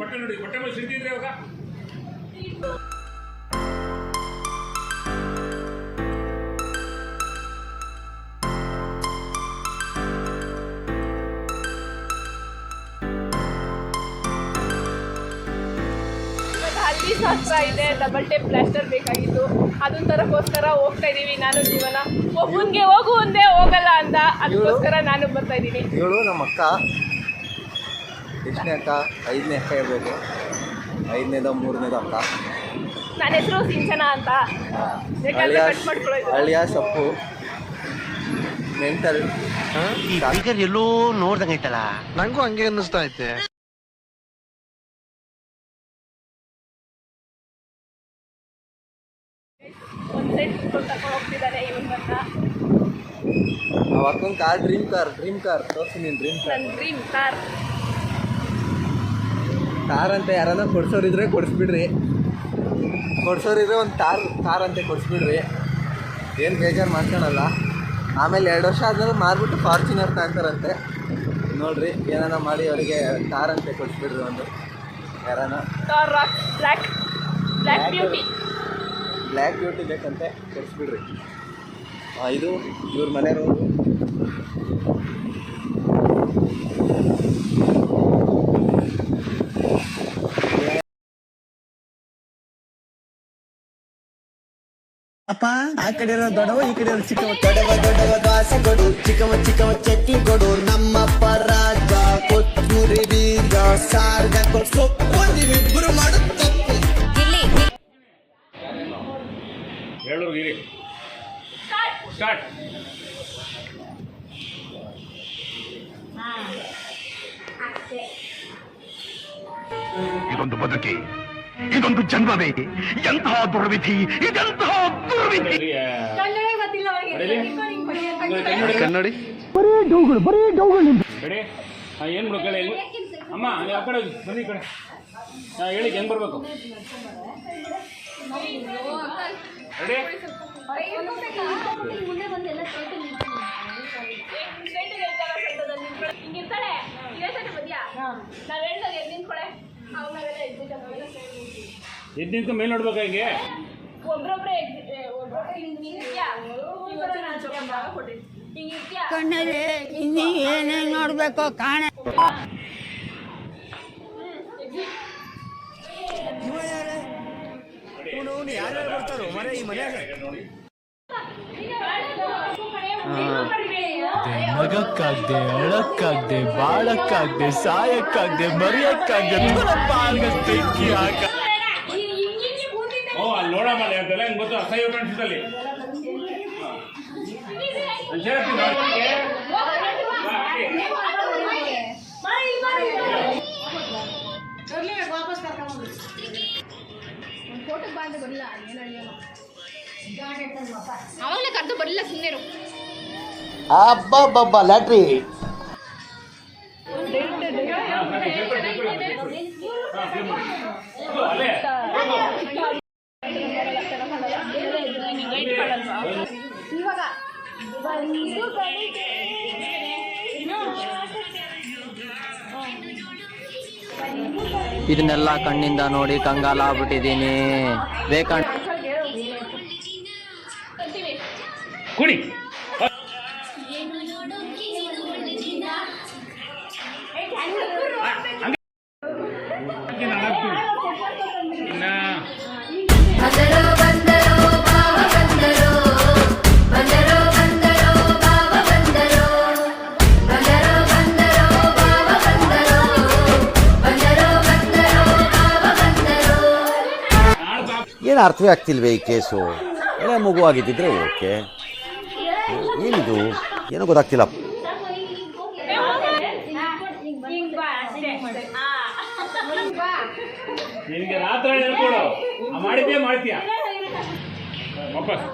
ಬಟ್ಟೆ ನೋಡಿ ಬಟ್ಟೆ ಮೇಲೆ ಸಿಡ್ತಿದ್ರೆ ಅವಾಗ ಶಾಸ್ತ್ರ ಇದೆ ಡಬಲ್ ಟೇಪ್ ಪ್ಲಾಸ್ಟರ್ ಬೇಕಾಗಿತ್ತು. ಅದನ್ನ ತರಕ್ಕೋಸ್ಕರ ಹೋಗ್ತಾ ಇದೀವಿ ನಾನು ಜೀವನ. ಒಬ್ಬನ್ಗೆ ಹೋಗು ಒಂದೇ ಹೋಗಲ್ಲ ಅಂತ ಅದಕ್ಕೋಸ್ಕರ ನಾನು ಬರ್ತಾ ಇದ್ದೀನಿ ಇವಳು ನಮ್ಮ ಅಕ್ಕ. ಎಷ್ಟನೇ ಅಕ್ಕ? ಐದನೇ ಅಕ್ಕ ಇರ್ಬೋದು ಐದನೇದ ಮೂರನೇದ ಅಕ್ಕ? ನನ್ನ ಹೆಸರು ಸಿಂಚನ ಅಂತ. ಯಾಕಂದ್ರೆ ಅಳಿಯ ಕಟ್ ಮಾಡ್ಕೊಳ್ಳೋದು ಅಳಿಯ ಸೊಪ್ಪು. ಮೆಂಟಲ್ ಈ ಫಿಗರ್ ಎಲ್ಲೋ ನೋಡ್ದಂಗೈತಲ್ಲ ನಂಗೂ ಹಂಗೆ ಅನ್ನಿಸ್ತಾ ಐತೆ. ಅವಕ್ಕೊಂದು ಸೈಡ್ ಕರ್ಕೊಂಡು ಹೋಗ್ತಿದ್ದಾನೆ ಇವನ್ ಬಂದ. ನಾವು ಅಕ್ಕನ car dream car dream car ತೋರಿಸಿ ನೀನು ಡ್ರೀಮ್ ಕಾರ್ ನನ್ನ ಡ್ರೀಮ್ ಕಾರ್ ಕಾರ್ ಅಂತ ಯಾರನ್ನ ಕೊಡ್ಸೋರಿದ್ರೆ ಕೊಡಿಸ್ಬಿಡ್ರಿ. ಕೊಡ್ಸೋರಿದ್ರೆ ಒಂದು ಕಾರ್ ಕಾರ್ ಅಂತ ಕೊಡಿಸ್ಬಿಡ್ರಿ. ಏನು ಬೇಜಾರು ಮಾಡ್ಕೊಳಲ್ಲ. ಆಮೇಲೆ ಎರಡು ವರ್ಷ ಆದ್ಮೇಲೆ ಮಾರ್ಬಿಟ್ಟು ಫಾರ್ಚುನರ್ ತಗೊಂತಾರಂತೆ ನೋಡ್ರಿ ಏನಾರ ಮಾಡಿ ಅವರಿಗೆ ಕಾರ್ ಅಂತ ಕೊಡಿಸ್ಬಿಡ್ರಿ ಒಂದು. ಯಾರನ್ನ? Black black beauty black beauty ಬೇಕಂತೆ ಕೊಡಿಸ್ಬಿಡ್ರಿ. ಇದು ಇವ್ರ ಮನೆ ಅಪ್ಪ ಆ ಕಡೆ ಇರೋ ದೊಡ್ಡವ ಈ ಕಡೆ ಇರೋ ಚಿಕ್ಕವ ದೊಡ್ಡವ ದೊಡ್ಡವ ದಾಸೆ ಕೊಡು. ಚಿಕ್ಕವ ಚಿಕ್ಕವ ಚಟ್ನಿ ಕೊಡು. ನಮ್ಮಪ್ಪ ರಾಜ ಕೊತ್ತೂರಿ ಬೀಗ ಸಾರ್ಗ ಕೊಟ್ಟು. ಮಾಡು ತಪ್ಪು ಹೇಳೋರು ಗಿರಿ ಸ್ಟಾರ್ಟ್ ಇದೊಂದು ಬದುಕಿ ಇದೊಂದು ಜನ್ಮವೇ ಎಂತಹ ದುರ್ವಿಧಿ ಇದೆಂತಹ ಕನ್ನಡಿ ಡೌಗಳು ಹಾಂ ಏನು ಬಿಡು ಕೇಳಿ ಹೆಂಗ್ ಅಮ್ಮ ನೀವು ಆ ಕಡೆ ಹೋಗಿ. ಬನ್ನಿ ಕಡೆ. ಹಾಂ ಹೇಳಿ ಹೆಂಗೆ ಬರಬೇಕು? ರೆಡಿ? ಹಿಂಗಿರ್ತಾಳೆ ಇದೇ ಸರಿ ಮದ್ಯ ನಾವ್ ಹೇಳ್ದಾಗ ಎದ್ದು ನಿಂತ್ಕೊಳೆ ಅವನಾಗೆಲ್ಲ ಎದ್ದು ಎದ್ದು ನಿಂತು ಮೇಲೆ ನೋಡ್ಬೇಕಾ ಹಿಂಗೆ? ಒಬ್ರೊಬ್ರೆ ಕಣ್ಣಲ್ಲಿ ಇನ್ನೀ ಏನೇನ್ ನೋಡ್ಬೇಕು ಕಾಣ. ನಗಕ್ಕಾಗ್ದೆ ಅಳಕ್ಕಾಗ್ದೆ ಬಾಳಕ್ಕಾಗ್ದೆ ಸಾಯಕ್ಕಾಗ್ದೆ ಮರಿಯಕ್ಕಾಗ್ದೆ ಹಾಕ ಅಲ್ಲಿ ಅದೆಲ್ಲ ಹೆಂಗೆ ಗೊತ್ತು ಅಸಹ್ಯ ಕಾಣಿಸುತ್ತಲ್ಲಿ ಅಲ್ಲಿ ಸೇರ್ತೀನಿ ನೋಡ್ಲಿಕ್ಕೆ. ಬಾ, ಹಾಕಿ. ಅವಾಗಲೇ ಕರೆದು ಬರಲಿಲ್ಲ ಸುಮ್ಮನೆ ಅಬ್ಬಬ್ಬಬ್ಬ ಲ್ಯಾಟ್ರಿ ಇದನ್ನೆಲ್ಲ ಕಣ್ಣಿಂದ ನೋಡಿ ಕಂಗಾಲ ಆಗ್ಬಿಟ್ಟಿದೀನಿ ಬೇಕಂಡ್ ಕುಡಿ. ಏನು ಅರ್ಥವೇ ಆಗ್ತಿಲ್ವೇ ಈ ಕೇಸು? ಎಳೆ ಮಗು ಆಗಿದ್ದಿದ್ರೆ ಓಕೆ. ಏನಿದು? ಏನೂ ಗೊತ್ತಾಗ್ತಿಲ್ಲ. ನಿನಗೆ ರಾತ್ರಿ ಹೇಳ್ಕೊಡು. ಆ ಮಾಡಿದ್ದೇ ಮಾಡ್ತೀಯ? ವಾಪಸ್.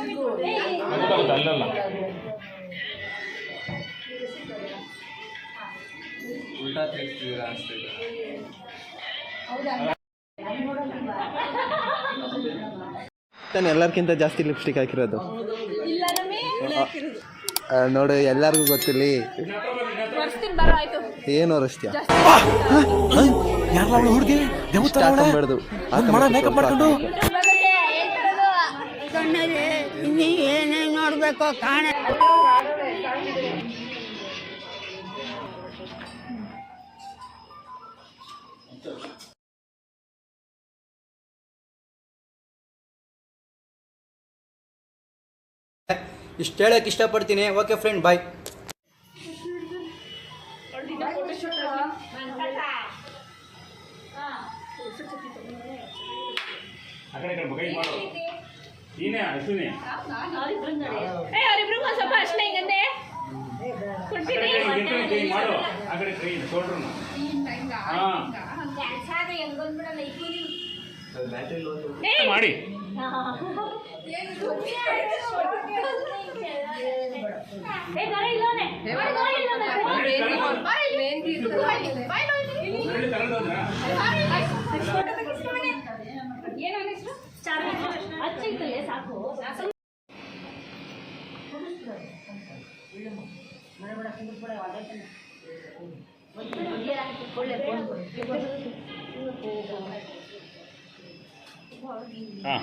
ಗೊತ್ತಾಗುತ್ತೆ ಅಲ್ಲಲ್ಲ. ಉಲ್ಟಾ ತಿರ್ಗ್ತಿದ್ದೀರಾ ಅನ್ಸ್ತಿದೆ. ತಾನೆ ಎಲ್ಲರಿಗಿಂತ ಜಾಸ್ತಿ ಲಿಪ್ಸ್ಟಿಕ್ ಹಾಕಿರೋದು. ನೋಡು ಎಲ್ಲರಿಗೂ ಗೊತ್ತಿಲ್ಲ ಬರ್ಸ್ತೀನಿ ಬರೋ ಆಯ್ತು. ಏನು ಒರೆಸ್ತೀಯ ಹುಡುಗಿ? ಏನೇನು ನೋಡ್ಬೇಕು ಕಾಣ. ಇಷ್ಟು ಹೇಳಕ್ ಇಷ್ಟಪಡ್ತೀನಿ. ಓಕೆ ಫ್ರೆಂಡ್ ಬಾಯ್ ಮಾಡಿ. ಹಚ್ಚಿತ್ತಲ್ಲೇ ಸಾಕು ಹಾಂ.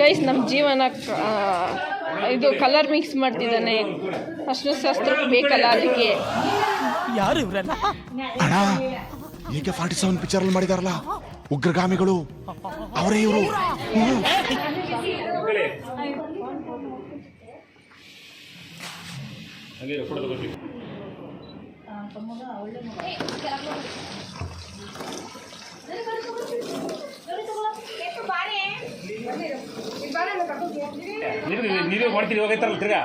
ಗೈಸ್ ನಮ್ಮ ಜೀವನ ಇದು ಕಲರ್ ಮಿಕ್ಸ್ ಮಾಡ್ತಿದ್ದಾನೆ. ಅಷ್ಟು ಶಾಸ್ತ್ರಕ್ಕೆ ಬೇಕಲ್ಲ ಅದಕ್ಕೆ. ಯಾರು ಇವ್ರಲ್ಲ ಅಣ್ಣ ಈಗ ಫಾರ್ಟಿ ಸೆವೆನ್ ಪಿಕ್ಚರ್ ಅಲ್ಲಿ ಮಾಡಿದಾರಲ್ಲ ಉಗ್ರಗಾಮಿಗಳು ಅವರೇ ಇವರು. ಹಂಗೆ ಫೋಟೋ ತಗೋತೀವಿ ನೀರು ನೀರು ಮಾಡ್ತೀರಿ ಹೋಗೈತಾರಲ್ಲ ತಿರ್ಗಾ?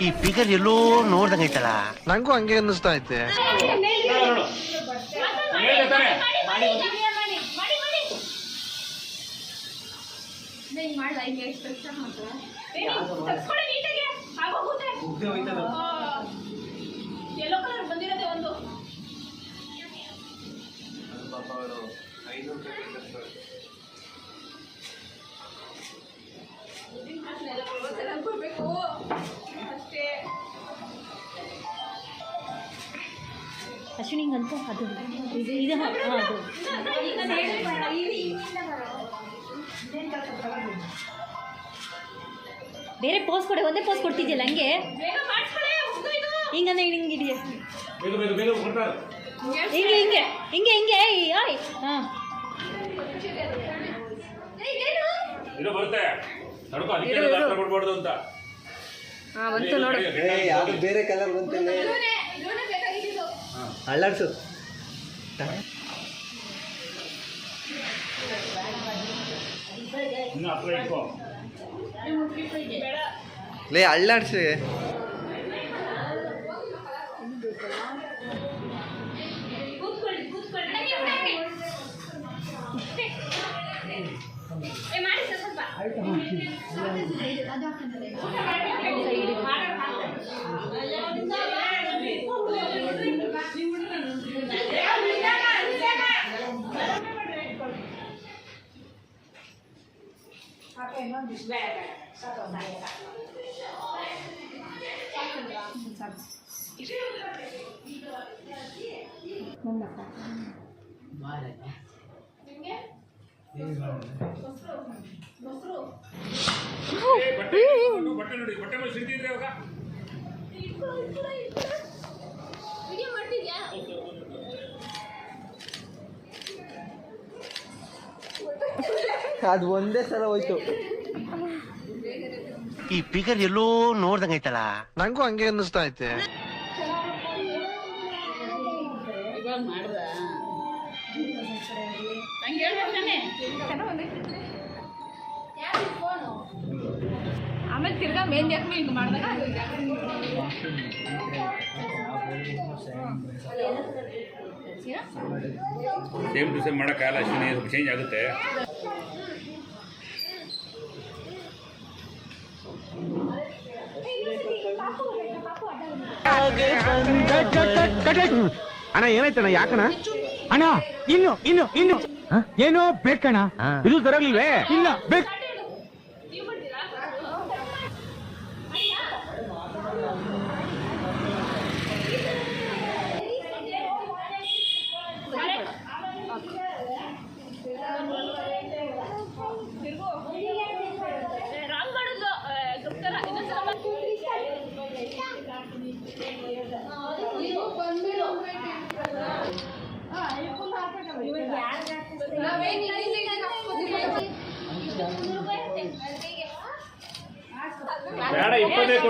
ಈ ಫಿಗರ್ ಎಲ್ಲೋ ನೋಡ್ದಂಗೈತಲ್ಲ ನಂಗೂ ಹಂಗೆ ಅನ್ನಿಸ್ತಾ ಐತೆ ನೋಡು ಹೇಳ್ದೆ ತಾನೆ ಎಲ್ಲೋ ಕಲರ್ ಬಂದಿರೋದೆ ಒಂದು. ಬರ್ಬೇಕು ಅಷ್ಟೇ. ಅಶ್ವಿನಿಗಂತೂ ಅದು ಇದು ಇದು ಹಾಂ ಅದು. ಬೇರೆ ಪೋಸ್ ಕೊಡೆ ಒಂದೇ ಪೋಸ್ ಕೊಡ್ತಿದ್ಯಲ್ಲ ಹಂಗೆ. ಹಿಂಗಂದ್ರೆ ಹಿಂಗೆ ಹಿಡಿಯ. ಹಿಂಗೆ ಹಿಂಗೆ ಹಿಂಗೆ ಹಿಂಗೆ ಆಯ್ ಹಾಂ. ಇದು ಬರುತ್ತೆ. ತಡ್ಕೊ ಅದಕ್ಕೆ ಡಾಕ್ಟರ್ ಕೊಡ್ಬಾರ್ದು ಅಂತ. ಬಂತು ನೋಡು. ಯಾವುದು ಬೇರೆ ಕಲರ್ ಬಂತಿಲ್ಲ? ಅಳ್ಳಾಡ್ಸು. ಇನ್ನು ಅಪ್ಲೈ ಇಟ್ಕೊ. ಲೇ ಅಳ್ಳಾಡ್ಸಿ. ಮಾಡಿ ಸರ್ ಸ್ವಲ್ಪ ಏ, ಬಟ್ಟೆ ಇಟ್ಕೊಂಡು ಬಟ್ಟೆ ನೋಡಿ ಬಟ್ಟೆ ಮೇಲೆ ಸಿಡ್ತಿದ್ರೆ ಅದು ಒಂದೇ ಸಲ ಹೋಯ್ತು. ಈ ಫಿಗರ್ ಎಲ್ಲೋ ನೋಡ್ದಂಗೈತಲ್ಲ ನಂಗೂ ಹಂಗೆ ಅನ್ನಿಸ್ತಾ ಐತೆ. ಆಮೇಲೆ ತಿರ್ಗಾ ಮೇನ್ ಯಾಕೆ ಹಿಂಗ್ ಮಾಡ್ದಾಗ ಸೇಮ್ ಟು ಸೇಮ್ ಮಾಡೋಕ್ಕಾಗಲ್ಲ ಅಷ್ಟೇ ಚೇಂಜ್ ಆಗುತ್ತೆ. ಅಣ್ಣ ಏನಾಯ್ತಣ್ಣ ಯಾಕಣ ಅಣ್ಣ ಇನ್ನು ಇನ್ನು ಇನ್ನು. ಏನೋ ಬೇಕಣ್ಣ ಇದು ತರಲಿಲ್ವೇ? ಇಲ್ಲ. ಬೇಕು.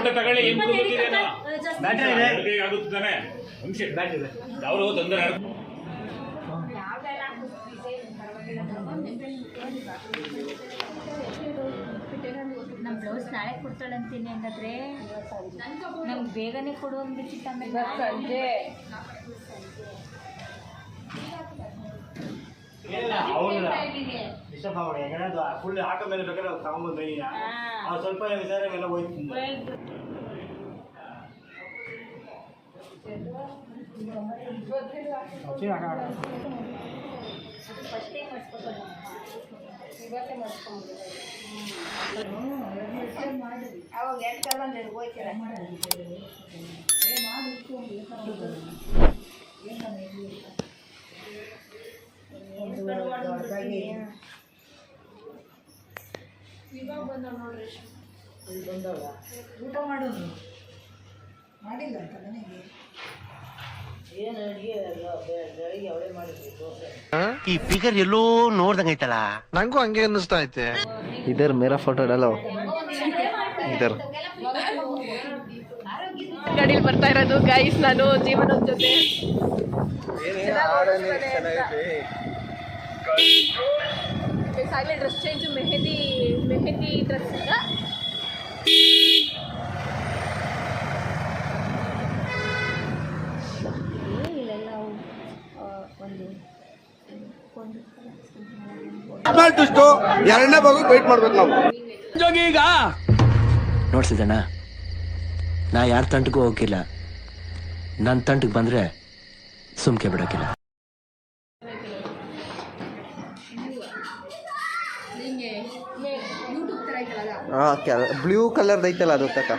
ಕೊಟ್ಟೆ ತಗೊಳ್ಳಿ ಏನ್ ಕುಡ್ಬಿಟ್ಟಿದೇನೋ ಅಡುಗೆ ಆಗುತ್ತೆ ಬ್ಯಾಟರಿ ಇದೆ. ಅವರು ತೊಂದರೆ ನಮ್ಮ ಬ್ಲೌಸ್ ನಾಳೆ ಕೊಡ್ತಾಳಂತೀನಿ ಹಂಗಾದ್ರೆ. ನಮ್ಗೆ ಬೇಗನೆ ಕೊಡು ಅಂದ್ಬಿಟ್ಟಿತ್ತು ಆಮೇಲೆ ಸಂಜೆ. ಫುಲ್ ಆಟೋ ಮೇಲೆ ಬೇಕಾದ್ರೆ ತಗೊಂಡ್ಬಂದ್ರೆ ಸ್ವಲ್ಪ ವಿಚಾರ ಮೇಲೆ ಹೋಯ್ತು ಈ ಫಿಗರ್ ಎಲ್ಲೋ ನೋಡ್ದಂಗೈತಲ್ಲ ನಂಗೂ ಹಂಗೆ ಅನ್ನಿಸ್ತಾ ಐತೆ. ಇದರ್ ಮೇರಾ ಫೋಟೋ ಇಡಲ್ಲ ಇದರ್. ಗಾಡಿಲಿ ಬರ್ತಾ ಇರೋದು ಗೈಸ್ ನಾನು ಜೀವನದ ಜೊತೆ. ಆಗಲೇ dress change mehndi mehndi dress ಎರಡನೇ ವೇಟ್ ಮಾಡ್ಬೇಕು ನಾವು. ನೋಡ್ಸಿದಣ್ಣ ನಾ ಯಾರ ತಂಟಗೂ ಹೋಗಿಲ್ಲ ನನ್ನ ತಂಟಕ್ಕೆ ಬಂದ್ರೆ ಸುಮ್ಕೆ ಬಿಡಕ್ಕಿಲ್ಲ ಹಾ ಬ್ಲೂ ಕಲರ್ದು ಐತಲ್ಲ ಅದು ತಕ?